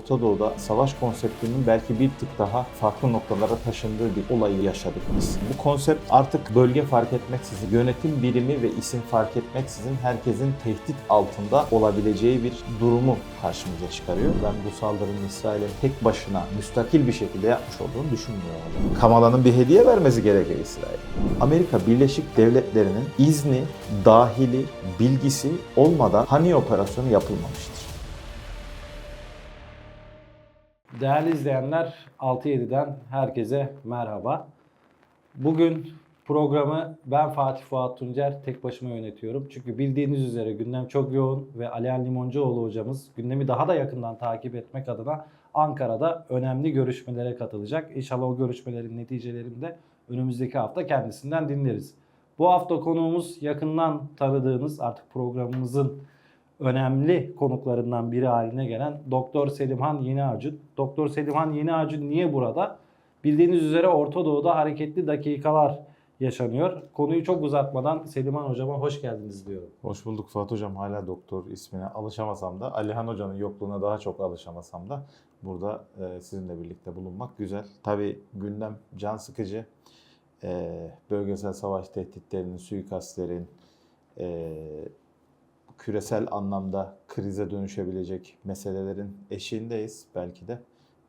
Orta Doğu'da savaş konseptinin belki bir tık daha farklı noktalara taşındığı bir olayı yaşadık biz. Bu konsept artık bölge fark etmeksizin, yönetim birimi ve isim fark etmeksizin herkesin tehdit altında olabileceği bir durumu karşımıza çıkarıyor. Ben bu saldırının İsrail'in tek başına müstakil bir şekilde yapmış olduğunu düşünmüyorum. Kamala'nın bir hediye vermesi gerekiyor İsrail. Amerika Birleşik Devletleri'nin izni, dahili, bilgisi olmadan Hani operasyonu yapılmamıştır. Değerli izleyenler 6-7'den herkese merhaba. Bugün programı ben Fatih Fuat Tuncer tek başıma yönetiyorum. Çünkü bildiğiniz üzere gündem çok yoğun ve Alihan Limoncuoğlu hocamız gündemi daha da yakından takip etmek adına Ankara'da önemli görüşmelere katılacak. İnşallah o görüşmelerin neticelerini de önümüzdeki hafta kendisinden dinleriz. Bu hafta konuğumuz yakından tanıdığınız artık programımızın önemli konuklarından biri haline gelen Doktor Selimhan Yeniacun. Doktor Selimhan Yeniacun niye burada? Bildiğiniz üzere Orta Doğu'da hareketli dakikalar yaşanıyor. Konuyu çok uzatmadan Selimhan hocama hoş geldiniz diyorum. Hoş bulduk Fuat Hocam. Hala doktor ismine alışamasam da, Alihan Hoca'nın yokluğuna daha çok alışamasam da burada e, sizinle birlikte bulunmak güzel. Tabii gündem can sıkıcı. E, bölgesel savaş tehditlerinin, suikastlerin, e, küresel anlamda krize dönüşebilecek meselelerin eşiğindeyiz belki de.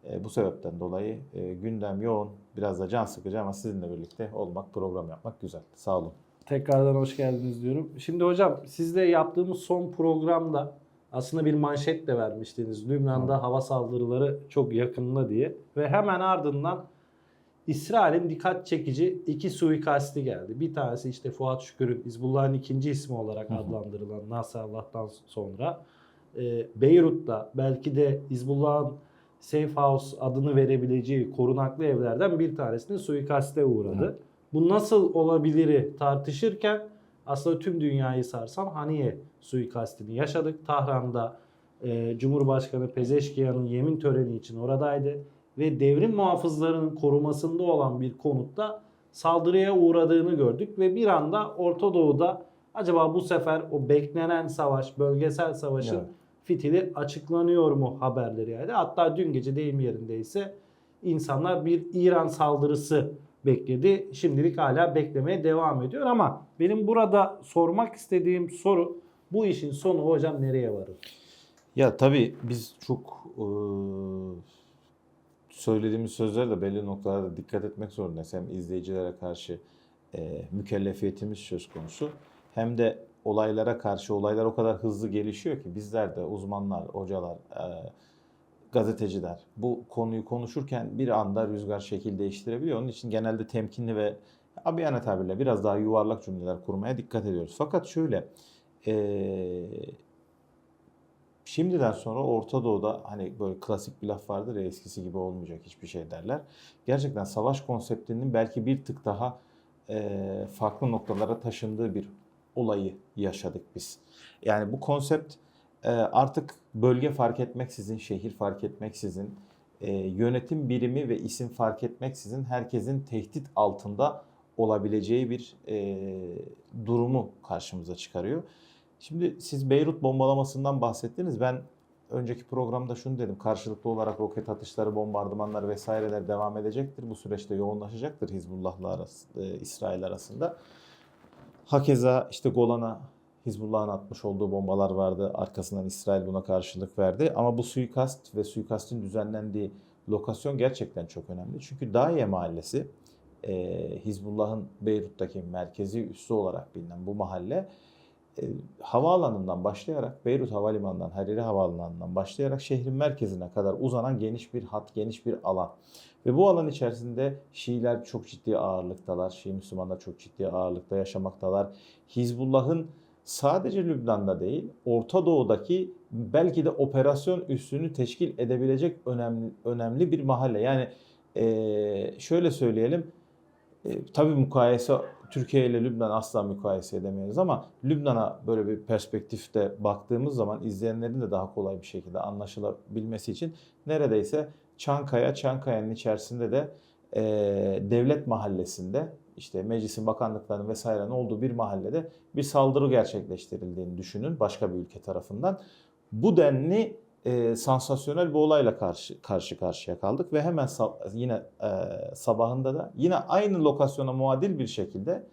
E, bu sebepten dolayı e, gündem yoğun, biraz da can sıkıcı ama sizinle birlikte olmak, program yapmak güzel. Sağ olun. Tekrardan hoş geldiniz diyorum. Şimdi hocam sizle yaptığımız son programda aslında bir manşet de vermiştiniz. Lübnan'da hava saldırıları çok yakında diye. Ve hemen ardından İsrail'in dikkat çekici iki suikasti geldi. Bir tanesi işte Fuat Şükür'ün Hizbullah'ın ikinci ismi olarak Hı hı. adlandırılan Nasrallah'tan sonra e, Beyrut'ta belki de Hizbullah'ın Safe House adını verebileceği korunaklı evlerden bir tanesinin suikaste uğradı. Evet. Bu nasıl olabiliri tartışırken aslında tüm dünyayı sarsan Haniye suikastini yaşadık. Tahran'da e, Cumhurbaşkanı Pezeşkiyan'ın yemin töreni için oradaydı ve devrim muhafızlarının korumasında olan bir konutta saldırıya uğradığını gördük ve bir anda Orta Doğu'da acaba bu sefer o beklenen savaş, bölgesel savaşın Evet. fitili açıklanıyor mu haberleri yani. Hatta dün gece deyim yerindeyse insanlar bir İran saldırısı bekledi. Şimdilik hala beklemeye devam ediyor ama benim burada sormak istediğim soru bu işin sonu hocam nereye varır? Ya tabii biz çok eee, söylediğimiz sözlere de belli noktalarda dikkat etmek zorundayız. Hem izleyicilere karşı eee, mükellefiyetimiz söz konusu. Hem de olaylara karşı olaylar o kadar hızlı gelişiyor ki bizler de uzmanlar, hocalar, eee, gazeteciler bu konuyu konuşurken bir anda rüzgar şekil değiştirebiliyor. Onun için genelde temkinli ve abiyane tabirle biraz daha yuvarlak cümleler kurmaya dikkat ediyoruz. Fakat şöyle eee Şimdiden sonra Orta Doğu'da hani böyle klasik bir laf vardır ya eskisi gibi olmayacak hiçbir şey derler. Gerçekten savaş konseptinin belki bir tık daha eee, farklı noktalara taşındığı bir olayı yaşadık biz. Yani bu konsept eee, artık bölge fark etmeksizin, şehir fark etmeksizin, eee, yönetim birimi ve isim fark etmeksizin herkesin tehdit altında olabileceği bir eee, durumu karşımıza çıkarıyor. Şimdi siz Beyrut bombalamasından bahsettiniz. Ben önceki programda şunu dedim. Karşılıklı olarak roket atışları, bombardımanlar vesaireler devam edecektir. Bu süreçte yoğunlaşacaktır Hizbullah'la arası, e, İsrail arasında. Hakeza işte Golan'a Hizbullah'ın atmış olduğu bombalar vardı. Arkasından İsrail buna karşılık verdi. Ama bu suikast ve suikastin düzenlendiği lokasyon gerçekten çok önemli. Çünkü Dahiye Mahallesi e, Hizbullah'ın Beyrut'taki merkezi üssü olarak bilinen bu mahalle e, havaalanından başlayarak Beyrut Havalimanı'ndan, Hariri Havaalanı'ndan başlayarak şehrin merkezine kadar uzanan geniş bir hat, geniş bir alan. Ve bu alan içerisinde Şiiler çok ciddi ağırlıktalar, Şii Müslümanlar çok ciddi ağırlıkta yaşamaktalar. Hizbullah'ın sadece Lübnan'da değil, Orta Doğu'daki belki de operasyon üssünü teşkil edebilecek önemli önemli bir mahalle. Yani e, şöyle söyleyelim, e, tabii mukayese Türkiye ile Lübnan asla mukayese edemeyiz ama Lübnan'a böyle bir perspektifte baktığımız zaman izleyenlerin de daha kolay bir şekilde anlaşılabilmesi için neredeyse Çankaya, Çankaya'nın içerisinde de e, devlet mahallesinde işte meclisin bakanlıklarının vesairenin olduğu bir mahallede bir saldırı gerçekleştirildiğini düşünün başka bir ülke tarafından. Bu denli e, sansasyonel bir olayla karşı karşı karşıya kaldık ve hemen sa- yine e, sabahında da yine aynı lokasyona muadil bir şekilde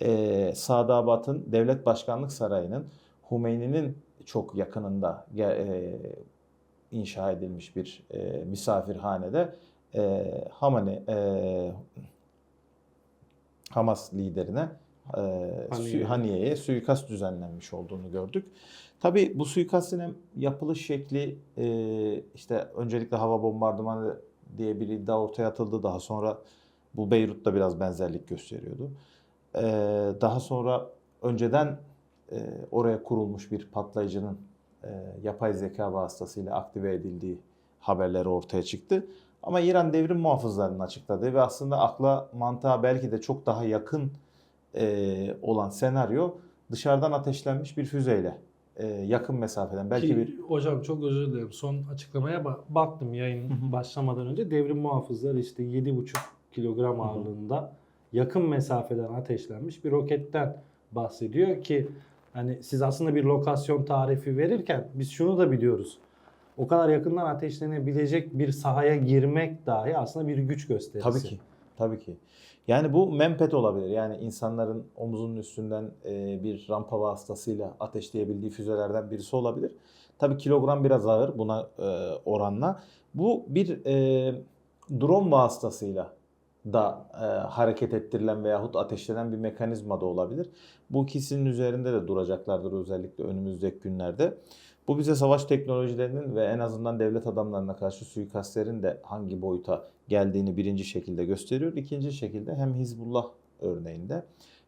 e, Sadabat'ın Devlet Başkanlık Sarayı'nın Hümeyni'nin çok yakınında e, inşa edilmiş bir e, misafirhanede e, Hamani e, Hamas liderine e, Haniye'ye suikast düzenlenmiş olduğunu gördük. Tabii bu suikastin yapılış şekli e, işte öncelikle hava bombardımanı diye bir iddia ortaya atıldı. Daha sonra bu Beyrut'ta biraz benzerlik gösteriyordu. E, daha sonra önceden e, oraya kurulmuş bir patlayıcının yapay zeka vasıtasıyla aktive edildiği haberleri ortaya çıktı. Ama İran devrim muhafızlarının açıkladığı ve aslında akla mantığa belki de çok daha yakın olan senaryo dışarıdan ateşlenmiş bir füzeyle yakın mesafeden belki Ki, bir Hocam çok özür dilerim. Son açıklamaya ba- baktım yayın başlamadan önce. Devrim muhafızları işte 7,5 kilogram ağırlığında yakın mesafeden ateşlenmiş bir roketten bahsediyor ki hani siz aslında bir lokasyon tarifi verirken biz şunu da biliyoruz. O kadar yakından ateşlenebilecek bir sahaya girmek dahi aslında bir güç gösterisi. Tabii ki. Tabii ki. Yani bu mempet olabilir. Yani insanların omuzunun üstünden e, bir rampa vasıtasıyla ateşleyebildiği füzelerden birisi olabilir. Tabii kilogram biraz ağır buna e, oranla. Bu bir e, drone vasıtasıyla da e, hareket ettirilen veyahut ateşlenen bir mekanizma da olabilir. Bu ikisinin üzerinde de duracaklardır özellikle önümüzdeki günlerde. Bu bize savaş teknolojilerinin ve en azından devlet adamlarına karşı suikastlerin de hangi boyuta geldiğini birinci şekilde gösteriyor. İkinci şekilde hem Hizbullah örneğinde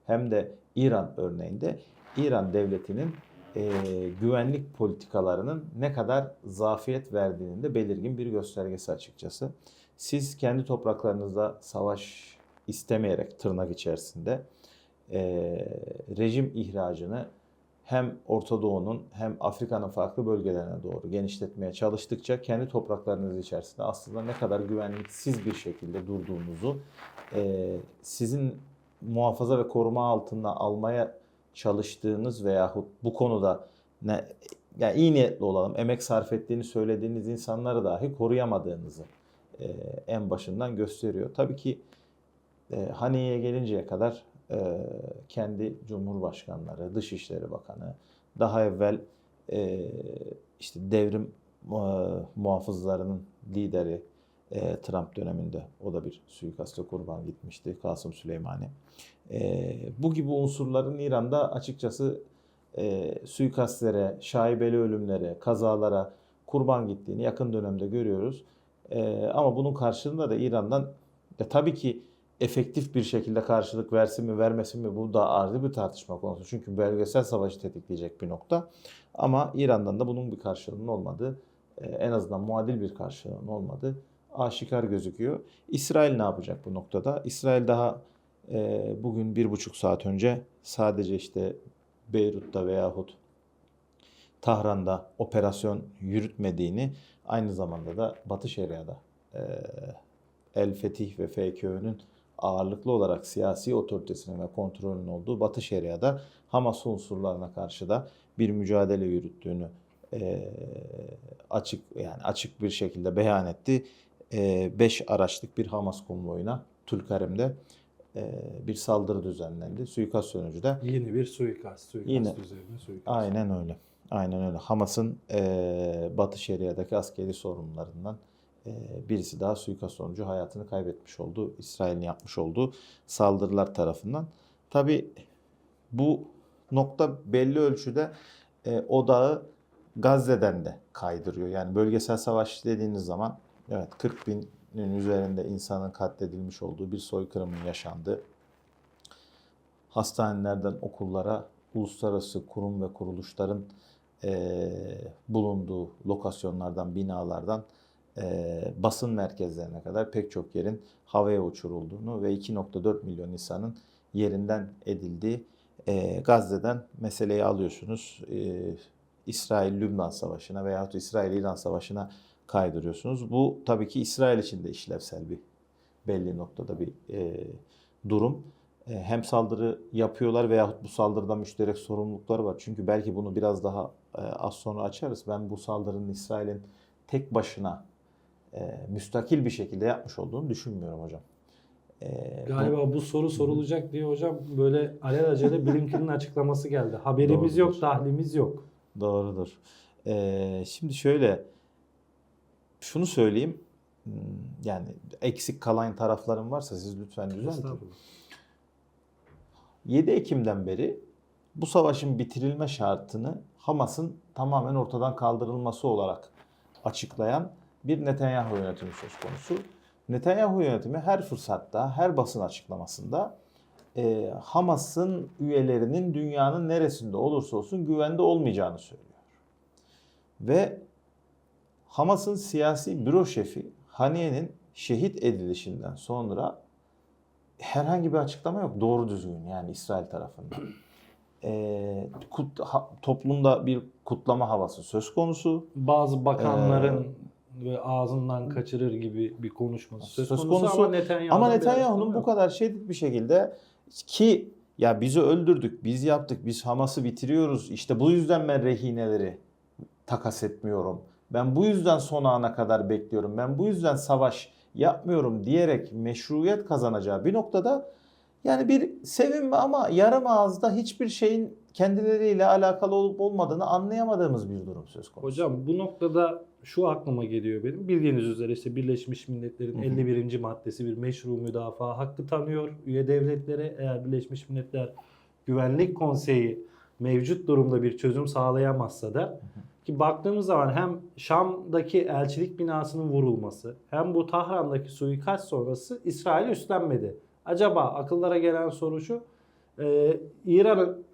hem de İran örneğinde İran devletinin e, güvenlik politikalarının ne kadar zafiyet verdiğinin de belirgin bir göstergesi açıkçası. Siz kendi topraklarınızda savaş istemeyerek tırnak içerisinde e, rejim ihracını hem Orta Doğu'nun hem Afrika'nın farklı bölgelerine doğru genişletmeye çalıştıkça kendi topraklarınız içerisinde aslında ne kadar güvenliksiz bir şekilde durduğunuzu e, sizin muhafaza ve koruma altına almaya çalıştığınız veyahut bu konuda ne yani iyi niyetli olalım, emek sarf ettiğini söylediğiniz insanları dahi koruyamadığınızı e, en başından gösteriyor. Tabii ki e, Haniye'ye gelinceye kadar kendi Cumhurbaşkanları, Dışişleri Bakanı, daha evvel e, işte devrim e, muhafızlarının lideri e, Trump döneminde o da bir suikasta kurban gitmişti Kasım Süleymani. Bu gibi unsurların İran'da açıkçası suikastlere, şaibeli ölümlere, kazalara kurban gittiğini yakın dönemde görüyoruz. Ama bunun karşılığında da İran'dan ya tabii ki efektif bir şekilde karşılık versin mi vermesin mi bu da ayrı bir tartışma konusu. Çünkü bölgesel savaşı tetikleyecek bir nokta. Ama İran'dan da bunun bir karşılığının olmadığı, e, en azından muadil bir karşılığının olmadığı aşikar gözüküyor. İsrail ne yapacak bu noktada? İsrail daha e, bugün bir buçuk saat önce sadece işte Beyrut'ta veyahut Tahran'da operasyon yürütmediğini aynı zamanda da Batı Şeria'da e, El Fetih ve FKÖ'nün ağırlıklı olarak siyasi otoritesinin ve kontrolünün olduğu Batı Şeria'da Hamas unsurlarına karşı da bir mücadele yürüttüğünü e, açık yani açık bir şekilde beyan etti. 5 araçlık bir Hamas konvoyuna Tülkarim'de e, bir saldırı düzenlendi. Suikast sonucu da Yeni bir suikast. Suikast Yine. üzerine suikast. Aynen öyle. Aynen öyle. Hamas'ın eee, Batı Şeria'daki askeri sorumlularından eee, birisi daha suikast sonucu hayatını kaybetmiş oldu. İsrail'in yapmış olduğu saldırılar tarafından. Tabi bu nokta belli ölçüde eee, odağı Gazze'den de kaydırıyor. Yani bölgesel savaş dediğiniz zaman evet 40 binin üzerinde insanın katledilmiş olduğu bir soykırımın yaşandığı hastanelerden okullara uluslararası kurum ve kuruluşların eee, bulunduğu lokasyonlardan, binalardan eee, basın merkezlerine kadar pek çok yerin havaya uçurulduğunu ve 2.4 milyon insanın yerinden edildiği eee, Gazze'den meseleyi alıyorsunuz. Eee, İsrail-Lübnan Savaşı'na veyahut İsrail-İran Savaşı'na kaydırıyorsunuz. Bu tabii ki İsrail için de işlevsel bir belli noktada bir eee, durum. E, hem saldırı yapıyorlar veyahut bu saldırıda müşterek sorumlulukları var. Çünkü belki bunu biraz daha e, az sonra açarız. Ben bu saldırının İsrail'in tek başına e, müstakil bir şekilde yapmış olduğunu düşünmüyorum hocam. E, bu- Galiba bu soru sorulacak diye hocam böyle alelacele Blinken'in açıklaması geldi. Haberimiz yok, Doğrudur. tahlimiz yok. Doğrudur. Ee, şimdi şöyle şunu söyleyeyim. Hmm, Yani eksik kalan taraflarım varsa siz lütfen düzeltin. Estağfurullah. 7 Ekim'den beri bu savaşın bitirilme şartını Hamas'ın tamamen ortadan kaldırılması olarak açıklayan bir Netanyahu yönetimi söz konusu. Netanyahu yönetimi her fırsatta, her basın açıklamasında e, Hamas'ın üyelerinin dünyanın neresinde olursa olsun güvende olmayacağını söylüyor. Ve Hamas'ın siyasi büro şefi Haniye'nin şehit edilişinden sonra herhangi bir açıklama yok doğru düzgün yani İsrail tarafından. Ee, kut- ha- toplumda bir kutlama havası söz konusu. Bazı bakanların ve ağzından kaçırır gibi bir konuşması söz, Söz konusu, konusu. ama Netanyahu'nun Ama Netanyahu'nun bu kadar şiddet bir şekilde ki ya bizi öldürdük, biz yaptık, biz Hamas'ı bitiriyoruz. İşte bu yüzden ben rehineleri takas etmiyorum. Ben bu yüzden son ana kadar bekliyorum. Ben bu yüzden savaş yapmıyorum diyerek meşruiyet kazanacağı bir noktada yani bir sevinme ama yarım ağızda hiçbir şeyin kendileriyle alakalı olup olmadığını anlayamadığımız bir durum söz konusu. Hocam bu noktada şu aklıma geliyor benim. Bildiğiniz üzere işte Birleşmiş Milletler'in Hı hı. 51. maddesi bir meşru müdafaa hakkı tanıyor. Üye devletlere eğer Birleşmiş Milletler Güvenlik Konseyi mevcut durumda bir çözüm sağlayamazsa da ki baktığımız zaman hem Şam'daki elçilik binasının vurulması hem bu Tahran'daki suikast sonrası İsrail üstlenmedi. Acaba akıllara gelen soru şu e, İran'ın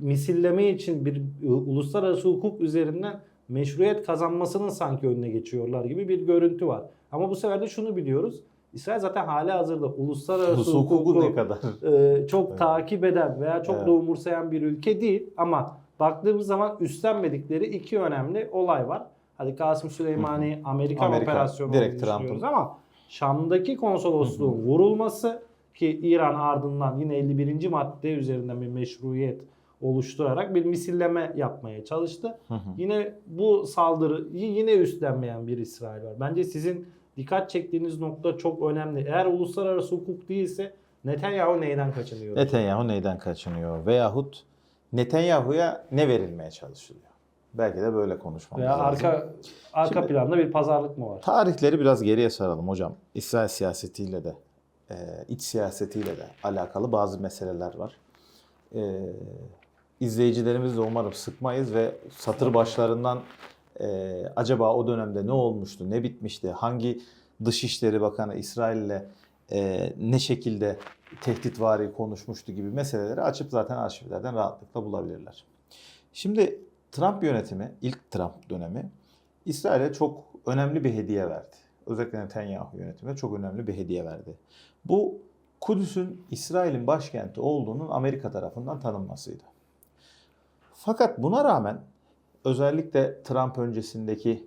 misilleme için bir uluslararası hukuk üzerinden meşruiyet kazanmasının sanki önüne geçiyorlar gibi bir görüntü var. Ama bu sefer de şunu biliyoruz. İsrail zaten hali hazırda uluslararası Hukuku hukuku ne kadar? e, çok Evet. takip eden veya çok Evet. da umursayan bir ülke değil ama baktığımız zaman üstlenmedikleri iki önemli olay var. Hadi Kasım Süleymani Amerikan Amerika, operasyonu direkt Trump'ın. ama Şam'daki konsolosluğun vurulması ki İran ardından yine 51. madde üzerinden bir meşruiyet oluşturarak bir misilleme yapmaya çalıştı. Hı hı. Yine bu saldırıyı yine üstlenmeyen bir İsrail var. Bence sizin dikkat çektiğiniz nokta çok önemli. Eğer uluslararası hukuk değilse Netanyahu neyden kaçınıyor? Netanyahu neyden kaçınıyor? Veyahut Netanyahu'ya ne verilmeye çalışılıyor? Belki de böyle konuşmamız Veya lazım. arka arka Şimdi- planda bir pazarlık mı var? Tarihleri biraz geriye saralım hocam. İsrail siyasetiyle de, e, iç siyasetiyle de alakalı bazı meseleler var. E, izleyicilerimiz de umarım sıkmayız ve satır başlarından e, acaba o dönemde ne olmuştu, ne bitmişti, hangi Dışişleri Bakanı İsrail'le e, ne şekilde tehditvari konuşmuştu gibi meseleleri açıp zaten arşivlerden rahatlıkla bulabilirler. Şimdi Trump yönetimi, ilk Trump dönemi İsrail'e çok önemli bir hediye verdi. Özellikle Netanyahu yönetimine çok önemli bir hediye verdi. Bu Kudüs'ün İsrail'in başkenti olduğunun Amerika tarafından tanınmasıydı. Fakat buna rağmen özellikle Trump öncesindeki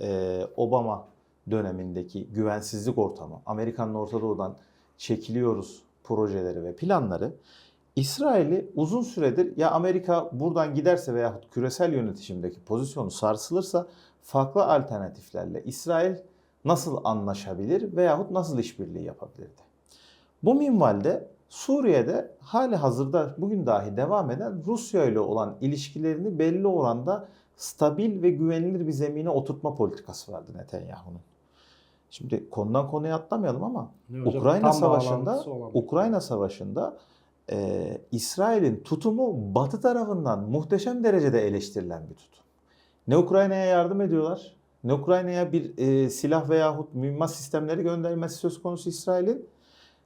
e, Obama dönemindeki güvensizlik ortamı, Amerika'nın Orta Doğu'dan çekiliyoruz projeleri ve planları İsrail'i uzun süredir ya Amerika buradan giderse veyahut küresel yönetişimdeki pozisyonu sarsılırsa farklı alternatiflerle İsrail nasıl anlaşabilir veyahut nasıl işbirliği yapabilirdi? Bu minvalde Suriye'de hali hazırda bugün dahi devam eden Rusya ile olan ilişkilerini belli oranda stabil ve güvenilir bir zemine oturtma politikası vardı Netanyahu'nun. Şimdi konudan konuya atlamayalım ama hocam? Ukrayna Savaşı'nda Ukrayna Savaşı'nda e, İsrail'in tutumu Batı tarafından muhteşem derecede eleştirilen bir tutum. Ne Ukrayna'ya yardım ediyorlar, ne Ukrayna'ya bir e, silah veyahut mühimmat sistemleri göndermesi söz konusu İsrail'in,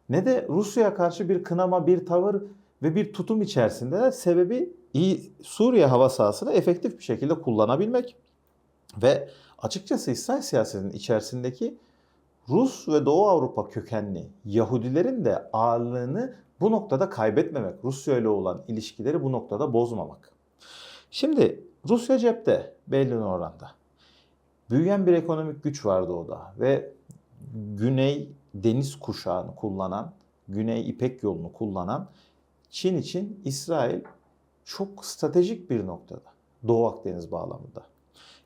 ne de Rusya'ya karşı bir kınama, bir tavır ve bir tutum içerisindeler. Sebebi iyi Suriye hava sahasını efektif bir şekilde kullanabilmek ve açıkçası İsrail siyasetinin içerisindeki Rus ve Doğu Avrupa kökenli Yahudilerin de ağırlığını bu noktada kaybetmemek, Rusya ile olan ilişkileri bu noktada bozmamak. Şimdi Rusya cepte belli oranda. Büyüyen bir ekonomik güç vardı o ve Güney deniz kuşağını kullanan, Güney İpek yolunu kullanan Çin için İsrail çok stratejik bir noktada. Doğu Akdeniz bağlamında.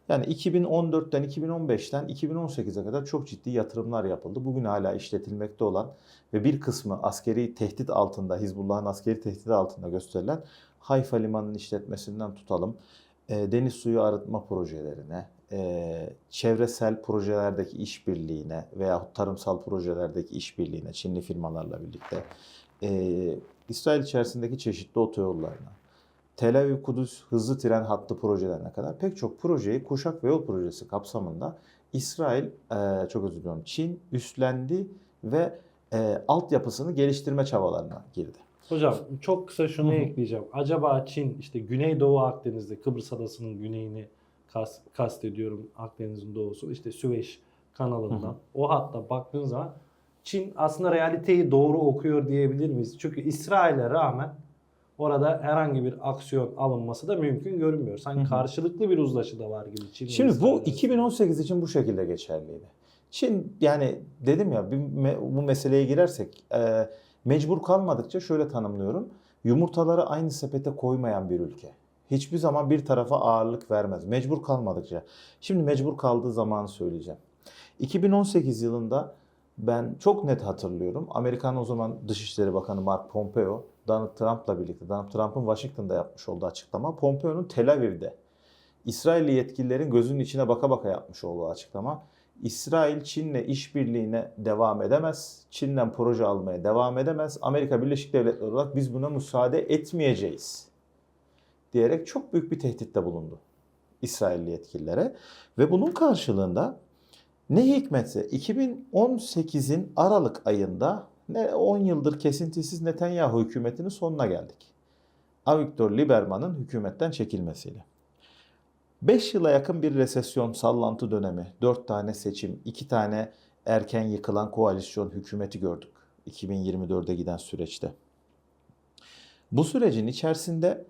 Yani 2014'ten 2015'ten 2018'e kadar çok ciddi yatırımlar yapıldı. Bugün hala işletilmekte olan ve bir kısmı askeri tehdit altında, Hizbullah'ın askeri tehdit altında gösterilen Hayfa Limanı'nın işletmesinden tutalım. e, deniz suyu arıtma projelerine, e, çevresel projelerdeki işbirliğine veya tarımsal projelerdeki işbirliğine Çinli firmalarla birlikte, e, İsrail içerisindeki çeşitli otoyollarına, Tel Aviv Kudüs hızlı tren hattı projelerine kadar pek çok projeyi Kuşak ve Yol Projesi kapsamında İsrail, e, çok özür diliyorum, Çin üstlendi ve e, altyapısını geliştirme çabalarına girdi. Hocam çok kısa şunu ekleyeceğim. Acaba Çin işte Güneydoğu Akdeniz'de Kıbrıs Adası'nın güneyini kas, kastediyorum Akdeniz'in doğusu işte Süveyş kanalından Hı hı. o hatta baktığın zaman Çin aslında realiteyi doğru okuyor diyebilir miyiz? Çünkü İsrail'e rağmen orada herhangi bir aksiyon alınması da mümkün görünmüyor. Sanki Hı hı. karşılıklı bir uzlaşı da var gibi Çin Şimdi bu arasında. 2018 için bu şekilde geçerliydi. Çin yani dedim ya bu meseleye girersek e, mecbur kalmadıkça şöyle tanımlıyorum. Yumurtaları aynı sepete koymayan bir ülke. Hiçbir zaman bir tarafa ağırlık vermez. Mecbur kalmadıkça. Şimdi mecbur kaldığı zamanı söyleyeceğim. 2018 yılında ben çok net hatırlıyorum. Amerikan o zaman Dışişleri Bakanı Mark Pompeo, Donald Trump'la birlikte, Donald Trump'ın Washington'da yapmış olduğu açıklama, Pompeo'nun Tel Aviv'de İsrailli yetkililerin gözünün içine baka baka yapmış olduğu açıklama. İsrail Çin'le işbirliğine devam edemez. Çin'den proje almaya devam edemez. Amerika Birleşik Devletleri olarak biz buna müsaade etmeyeceğiz. Diyerek çok büyük bir tehditte bulundu İsrailli yetkililere. Ve bunun karşılığında ne hikmetse 2018'in Aralık ayında ne 10 yıldır kesintisiz Netanyahu hükümetinin sonuna geldik. Avigdor Lieberman'ın hükümetten çekilmesiyle. 5 yıla yakın bir resesyon sallantı dönemi, 4 tane seçim, 2 tane erken yıkılan koalisyon hükümeti gördük 2024'e giden süreçte. Bu sürecin içerisinde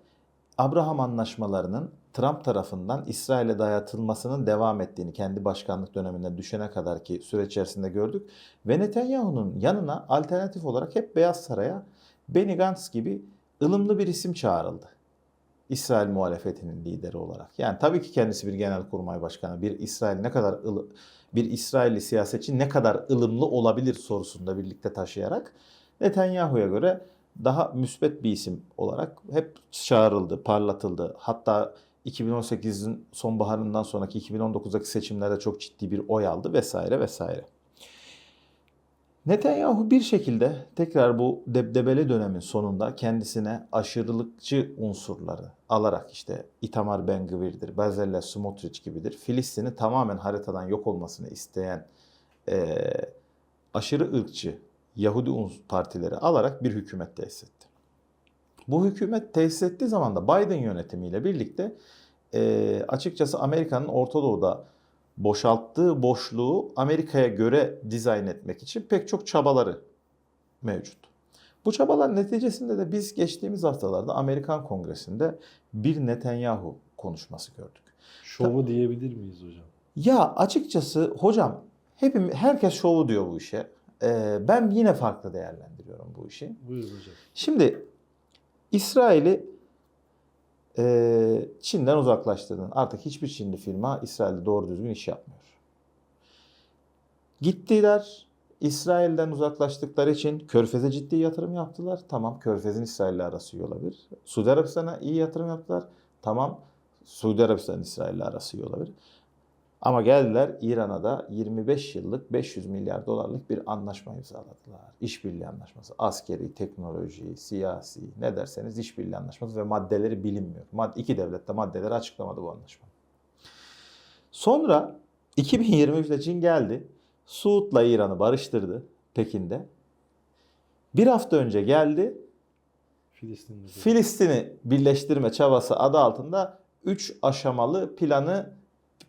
Abraham anlaşmalarının Trump tarafından İsrail'e dayatılmasının devam ettiğini kendi başkanlık döneminde düşene kadar ki süreç içerisinde gördük. Ve Netanyahu'nun yanına alternatif olarak hep Beyaz Saray'a Benny Gantz gibi ılımlı bir isim çağrıldı. İsrail muhalefetinin lideri olarak. Yani tabii ki kendisi bir genelkurmay başkanı. Bir İsrail ne kadar ılı, bir İsrailli siyasetçi ne kadar ılımlı olabilir sorusunda birlikte taşıyarak Netanyahu'ya göre daha müsbet bir isim olarak hep çağrıldı, parlatıldı. Hatta 2018'in sonbaharından sonraki 2019'daki seçimlerde çok ciddi bir oy aldı vesaire vesaire. Netanyahu bir şekilde tekrar bu debdebeli dönemin sonunda kendisine aşırılıkçı unsurları alarak işte Itamar Ben Gvir'dir, Bezalel Smotrich gibidir. Filistin'i tamamen haritadan yok olmasını isteyen eee, aşırı ırkçı Yahudi partileri alarak bir hükümet tesis etti. Bu hükümet tesis ettiği zaman da Biden yönetimiyle birlikte eee, açıkçası Amerika'nın Orta Doğu'da boşalttığı boşluğu Amerika'ya göre dizayn etmek için pek çok çabaları mevcut. Bu çabalar neticesinde de biz geçtiğimiz haftalarda Amerikan Kongresi'nde bir Netanyahu konuşması gördük. şovu diyebilir miyiz hocam? Ya açıkçası hocam hepim herkes şovu diyor bu işe. Ee, ben yine farklı değerlendiriyorum bu işi. Buyurun hocam. Şimdi İsrail'i e, Çin'den uzaklaştırdın. Artık hiçbir Çinli firma İsrail'de doğru düzgün iş yapmıyor. Gittiler. İsrail'den uzaklaştıkları için Körfez'e ciddi yatırım yaptılar. Tamam Körfez'in İsrail'le arası iyi olabilir. Suudi Arabistan'a iyi yatırım yaptılar. Tamam Suudi Arabistan İsrail'le arası iyi olabilir. Ama geldiler İran'a da 25 yıllık 500 milyar dolarlık bir anlaşma imzaladılar. İşbirliği anlaşması. Askeri, teknoloji, siyasi ne derseniz işbirliği anlaşması ve maddeleri bilinmiyor. Mad iki devlet de maddeleri açıklamadı bu anlaşma. Sonra 2023'te Çin geldi. Suud'la İran'ı barıştırdı Pekin'de. Bir hafta önce geldi. Filistin'i birleştirme çabası adı altında 3 aşamalı planı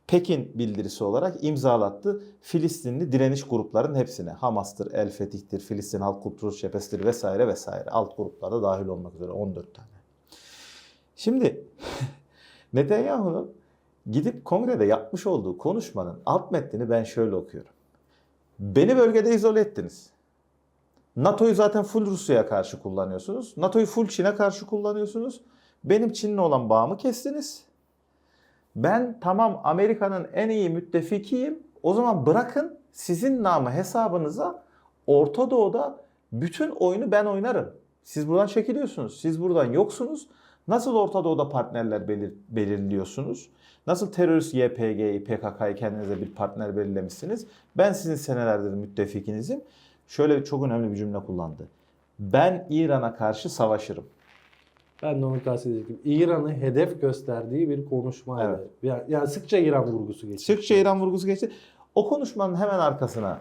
Pekin bildirisi olarak imzalattı. Filistinli direniş gruplarının hepsine. Hamas'tır, El Fetih'tir, Filistin Halk Kurtuluş Cephesi'dir vesaire vesaire. Alt gruplarda dahil olmak üzere 14 tane. Şimdi Netanyahu'nun gidip kongrede yapmış olduğu konuşmanın alt metnini ben şöyle okuyorum. Beni bölgede izole ettiniz. NATO'yu zaten full Rusya'ya karşı kullanıyorsunuz. NATO'yu full Çin'e karşı kullanıyorsunuz. Benim Çin'le olan bağımı kestiniz. Ben tamam Amerika'nın en iyi müttefikiyim. O zaman bırakın sizin namı hesabınıza Orta Doğu'da bütün oyunu ben oynarım. Siz buradan çekiliyorsunuz. Siz buradan yoksunuz. Nasıl Orta Doğu'da partnerler belir, belirliyorsunuz? Nasıl terörist YPG'yi, PKK'yı kendinize bir partner belirlemişsiniz? Ben sizin senelerdir müttefikinizim. Şöyle çok önemli bir cümle kullandı. Ben İran'a karşı savaşırım. Ben de onu kastedecektim. İran'ı hedef gösterdiği bir konuşmaydı. Evet. Yani, yani sıkça İran vurgusu geçti. Sıkça İran vurgusu geçti. O konuşmanın hemen arkasına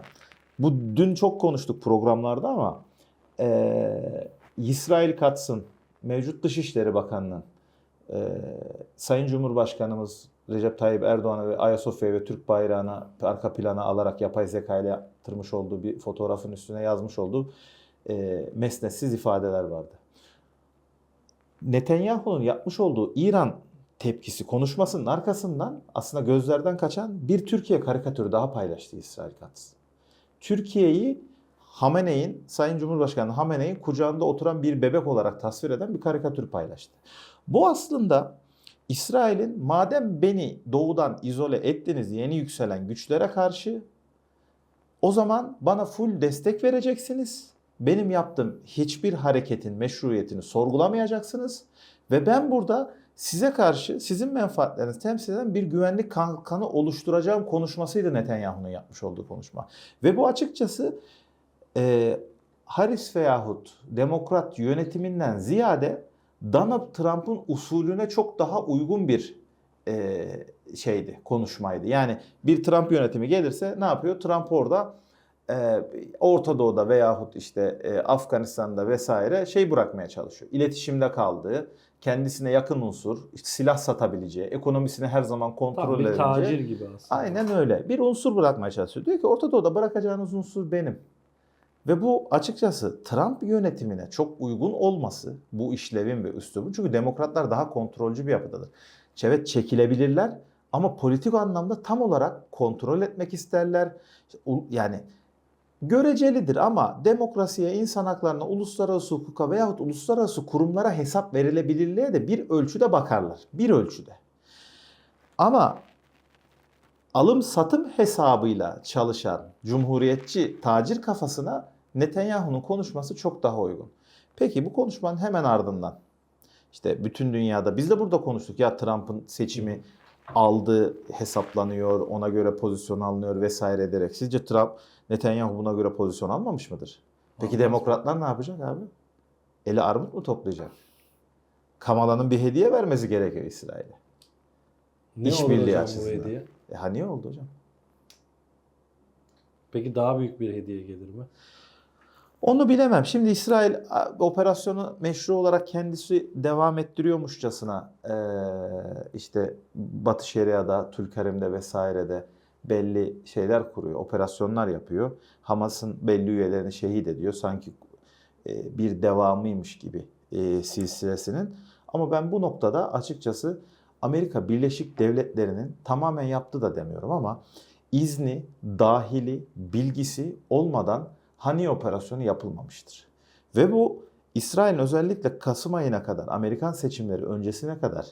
bu dün çok konuştuk programlarda ama eee İsrail Katsın mevcut Dışişleri Bakanı'nın eee, Sayın Cumhurbaşkanımız Recep Tayyip Erdoğan'a ve Ayasofya'ya ve Türk bayrağına arka plana alarak yapay zeka ile yaptırmış olduğu bir fotoğrafın üstüne yazmış olduğu eee mesnetsiz ifadeler vardı. Netanyahu'nun yapmış olduğu İran tepkisi konuşmasının arkasından aslında gözlerden kaçan bir Türkiye karikatürü daha paylaştı İsrail Katz. Türkiye'yi Hamene'in, Sayın Cumhurbaşkanı Hamene'in kucağında oturan bir bebek olarak tasvir eden bir karikatür paylaştı. Bu aslında İsrail'in madem beni doğudan izole ettiniz yeni yükselen güçlere karşı o zaman bana full destek vereceksiniz. Benim yaptığım hiçbir hareketin meşruiyetini sorgulamayacaksınız. Ve ben burada size karşı sizin menfaatlerinizi temsil eden bir güvenlik kalkanı oluşturacağım konuşmasıydı Netanyahu'nun yapmış olduğu konuşma. Ve bu açıkçası e, Harris veyahut demokrat yönetiminden ziyade Donald Trump'ın usulüne çok daha uygun bir e, şeydi, konuşmaydı. Yani bir Trump yönetimi gelirse ne yapıyor? Trump orada e, Orta Doğu'da veyahut işte e, Afganistan'da vesaire şey bırakmaya çalışıyor. İletişimde kaldığı, kendisine yakın unsur, işte silah satabileceği, ekonomisini her zaman kontrol Tam bir tacir gibi aslında. Aynen öyle. Bir unsur bırakmaya çalışıyor. Diyor ki Orta Doğu'da bırakacağınız unsur benim. Ve bu açıkçası Trump yönetimine çok uygun olması bu işlevin ve üslubun. Çünkü demokratlar daha kontrolcü bir yapıdadır. Evet çekilebilirler ama politik anlamda tam olarak kontrol etmek isterler. Yani görecelidir ama demokrasiye, insan haklarına, uluslararası hukuka veyahut uluslararası kurumlara hesap verilebilirliğe de bir ölçüde bakarlar. Bir ölçüde. Ama alım satım hesabıyla çalışan cumhuriyetçi tacir kafasına Netanyahu'nun konuşması çok daha uygun. Peki bu konuşmanın hemen ardından işte bütün dünyada biz de burada konuştuk ya Trump'ın seçimi aldığı hesaplanıyor, ona göre pozisyon alınıyor vesaire ederek. Sizce Trump Netanyahu buna göre pozisyon almamış mıdır? Peki Almaz. demokratlar ne yapacak abi? Eli armut mu toplayacak? Kamala'nın bir hediye vermesi gerekiyor İsrail'e. Ne İşbirliği olur hocam bu açısından. hediye? E ha niye oldu hocam? Peki daha büyük bir hediye gelir mi? Onu bilemem. Şimdi İsrail operasyonu meşru olarak kendisi devam ettiriyormuşçasına eee, işte Batı Şeria'da, Tülkerim'de vesairede belli şeyler kuruyor, operasyonlar yapıyor. Hamas'ın belli üyelerini şehit ediyor. Sanki e, bir devamıymış gibi e, silsilesinin. Ama ben bu noktada açıkçası Amerika Birleşik Devletleri'nin tamamen yaptı da demiyorum ama izni, dahili, bilgisi olmadan Hani operasyonu yapılmamıştır. Ve bu İsrail'in özellikle Kasım ayına kadar, Amerikan seçimleri öncesine kadar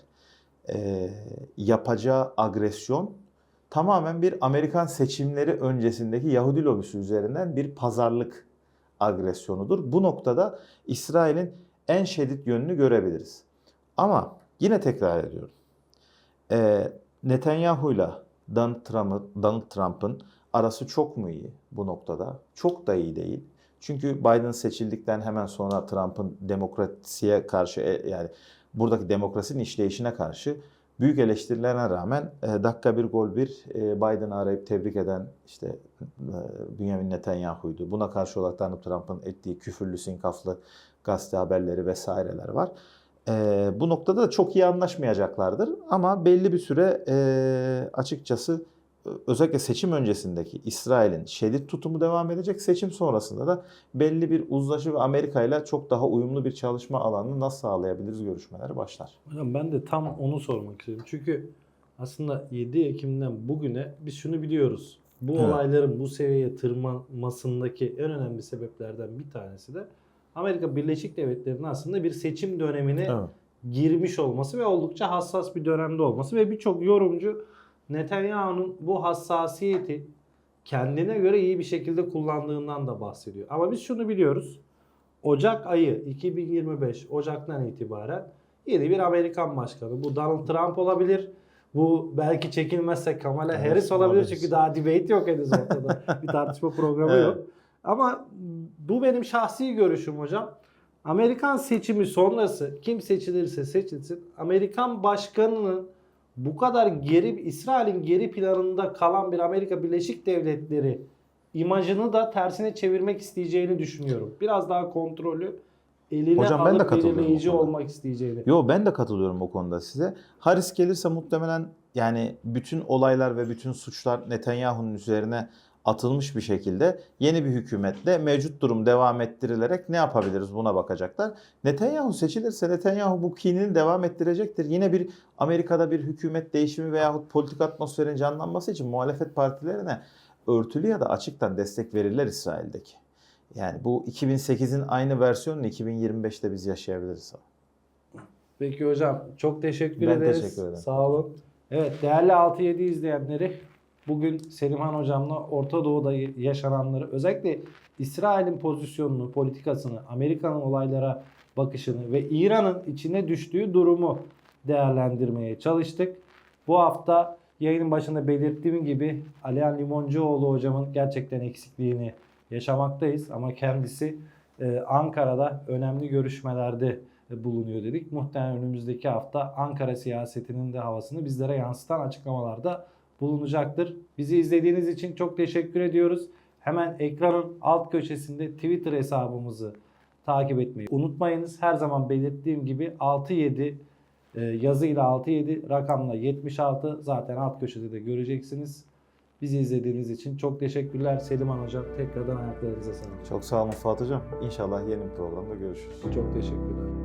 e, yapacağı agresyon tamamen bir Amerikan seçimleri öncesindeki Yahudi lobisi üzerinden bir pazarlık agresyonudur. Bu noktada İsrail'in en şiddet yönünü görebiliriz. Ama yine tekrar ediyorum. E, Netanyahu'yla Donald Trump'ın Trump'ın arası çok mu iyi bu noktada? Çok da iyi değil. Çünkü Biden seçildikten hemen sonra Trump'ın demokrasiye karşı e, yani buradaki demokrasinin işleyişine karşı büyük eleştirilerine rağmen e, dakika bir gol bir e, Biden'ı arayıp tebrik eden işte Benjamin Netanyahu'ydu. Buna karşı olarak Donald Trump'ın ettiği küfürlü, sinkaflı gazete haberleri vesaireler var. Bu noktada da çok iyi anlaşmayacaklardır. Ama belli bir süre e, açıkçası özellikle seçim öncesindeki İsrail'in şiddet tutumu devam edecek. Seçim sonrasında da belli bir uzlaşı ve Amerika ile çok daha uyumlu bir çalışma alanını nasıl sağlayabiliriz görüşmeleri başlar. Hocam ben de tam onu sormak istiyorum. Çünkü aslında 7 Ekim'den bugüne biz şunu biliyoruz. Bu Evet. olayların bu seviyeye tırmanmasındaki en önemli sebeplerden bir tanesi de Amerika Birleşik Devletleri'nin aslında bir seçim dönemini Evet. girmiş olması ve oldukça hassas bir dönemde olması ve birçok yorumcu Netanyahu'nun bu hassasiyeti kendine göre iyi bir şekilde kullandığından da bahsediyor. Ama biz şunu biliyoruz. Ocak ayı 2025 Ocak'tan itibaren yeni bir Amerikan başkanı. Bu Donald Trump olabilir. Bu belki çekilmezse Kamala Evet, Harris olabilir. olabilir. Çünkü daha debate yok henüz ortada. bir tartışma programı Evet. yok. Ama bu benim şahsi görüşüm hocam. Amerikan seçimi sonrası kim seçilirse seçilsin Amerikan başkanının bu kadar geri İsrail'in geri planında kalan bir Amerika Birleşik Devletleri imajını da tersine çevirmek isteyeceğini düşünüyorum. Biraz daha kontrolü eline Hocam ben de alıp katılıyorum olmak isteyeceğini. Yo ben de katılıyorum o konuda size. Harris gelirse muhtemelen yani bütün olaylar ve bütün suçlar Netanyahu'nun üzerine atılmış bir şekilde yeni bir hükümetle mevcut durum devam ettirilerek ne yapabiliriz buna bakacaklar. Netanyahu seçilirse Netanyahu bu kinini devam ettirecektir. Yine bir Amerika'da bir hükümet değişimi veyahut politik atmosferin canlanması için muhalefet partilerine örtülü ya da açıktan destek verirler İsrail'deki. Yani bu 2008'in aynı versiyonunu 2025'te biz yaşayabiliriz. Peki hocam çok teşekkür Ben ederiz. teşekkür ederim. Sağ olun. Evet değerli 6-7 izleyenleri bugün Selimhan hocamla Orta Doğu'da yaşananları özellikle İsrail'in pozisyonunu, politikasını, Amerika'nın olaylara bakışını ve İran'ın içine düştüğü durumu değerlendirmeye çalıştık. Bu hafta yayının başında belirttiğim gibi Alihan Limoncuoğlu hocamın gerçekten eksikliğini yaşamaktayız ama kendisi e, Ankara'da önemli görüşmelerde bulunuyor dedik. Muhtemelen önümüzdeki hafta Ankara siyasetinin de havasını bizlere yansıtan açıklamalarda bulunacaktır. Bizi izlediğiniz için çok teşekkür ediyoruz. Hemen ekranın alt köşesinde Twitter hesabımızı takip etmeyi unutmayınız. Her zaman belirttiğim gibi 67 e, yazıyla 67 rakamla 76 zaten alt köşede de göreceksiniz. Bizi izlediğiniz için çok teşekkürler. Selimhan Hocam tekrardan ayaklarınıza sağlık. Çok sağ olun Fuat Hocam. İnşallah yeni bir programda görüşürüz. Çok teşekkürler.